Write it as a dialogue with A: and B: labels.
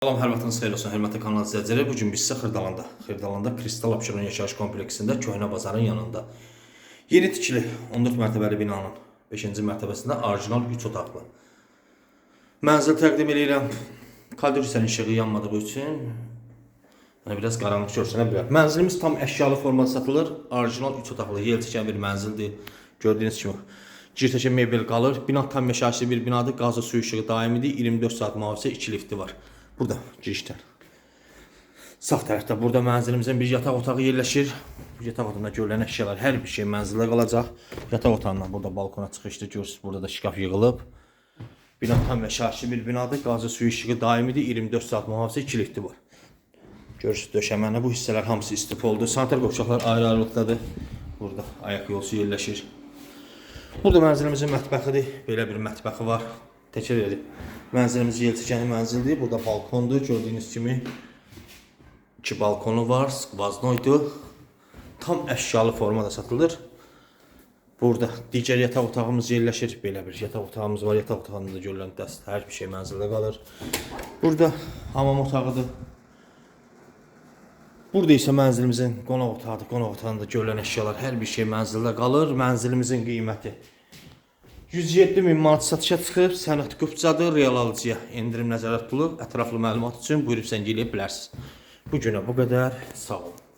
A: Salam, hər vaxtınız xeyir olsun, hörmətli kanal izləyiciləri. Bu gün biz sizə Xırdalanda, Xırdalanda Kristal Abşeron yaşayış kompleksində köhnə bazarın yanında yeni tikili 14 mərtəbəli binanın 5-ci mərtəbəsində orijinal 3 otaqlı mənzil təqdim edirəm. Kaldur hissənin işığı yanmadığı üçün yəni biraz qaranlıq görsənə bilər. Mənzilimiz tam əşyalı formada satılır. Orijinal 3 otaqlı yel çəkən bir mənzildir. Gördüyünüz kimi girtəşə mebel qalır. Bina tam yaşayışlı bir binadır. Qazı suyu işığı daimidir. 24 saat mühafizə 2 lifti var. Burada girişdən. Sağ tərəfdə burada mənzilimizin bir yataq otağı yerləşir. Bu yataq otağında görülən əşyalar hər bir şey mənzildə qalacaq. Yataq otağından burada balkona çıxışda görürsüz. Burada da şkaf yığılıb. Bina tam yaşayışlı bir binadır. Qazı suyu işığı daimidir. 24 saat mühafizə 2 lifti var. Görürsüz döşəməni bu hissələr hamısı istifoldur. Sanitar qovşaqlar ayrı-ayrılıqdadır. Burada ayaq yolusu yerləşir. Burada mənzilimizin mətbəxidir. Belə bir mətbəxi var. Təkrar edir. Mənzilimiz yelçəkəni mənzildir. Burada balkondur. Gördüyünüz kimi iki balkonu var. Skvaznoydu. Tam əşyalı formada satılır. Burada digər yataq otağımız yerləşir. Belə bir yataq otağımız var. Yataq otağında da görülən dəst hər bir şey mənzildə qalır. Burada hamam otağıdır. Burada isə mənzilimizin qonaq otağıdır. Qonaq otağında görülən əşyalar hər bir şey mənzildə qalır. Mənzilimizin qiyməti 107 min manat satışa çıxıb, sənəd qıpcadır, real alıcıya endirim nəzərdə tutulub. Ətraflı məlumat üçün buyurub zəng eləyə bilərsiniz. Bu günə bu qədər. Sağ olun.